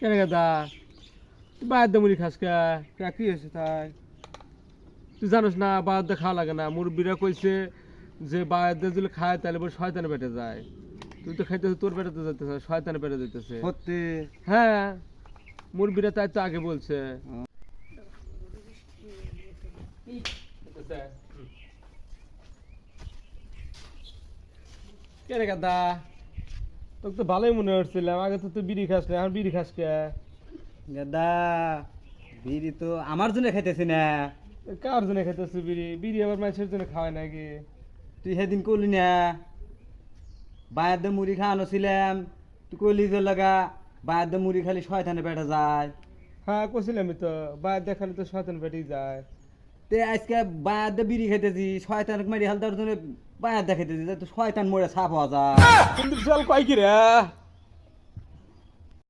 কেন গাদা দে মুড়ি খাস কে হয়েছে তাই তুই জানোস না দে খাওয়া লাগে না মুরব্বীরা কইছে যে দে যদি খায় তাহলে বলে শয়তানে পেটে যায় তুই তো খাইতেছিস তোর পেটে তো যেতেছে শয়তানে পেটে যেতেছে সত্যি হ্যাঁ মুরব্বীরা তাই তো আগে বলছে কে রে গাদা তোকে তো ভালোই মনে হচ্ছিলাম। আগে তো তুই বিড়ি খাস না এখন বিড়ি খাস কে? দাদা বিড়ি তো আমার জন্য খাইতেছি না। কার জন্য খাইতেছিস বিড়ি? বিড়ি আবার মানুষের জন্য খাওয়ায় নাকি? তুই সেদিন করলি না দিয়ে মুড়ি খাওয়ানো ছিলাম তুই কইলি যে লাগা বায়ের দিয়ে মুড়ি খালি শয়তানে পেটে যায়। হ্যাঁ কছিলাম তো বাইরে দেখালে তো শয়তান পেটেই যায়। তে আজকে বায়াত দিয়ে বিড়ি খাইতেছি শয়তান মারি হালদার জন্য বায়াত দেখাইতেছি শয়তান মরে সাফ হওয়া যায়। কিন্তু চল কয় কি রে?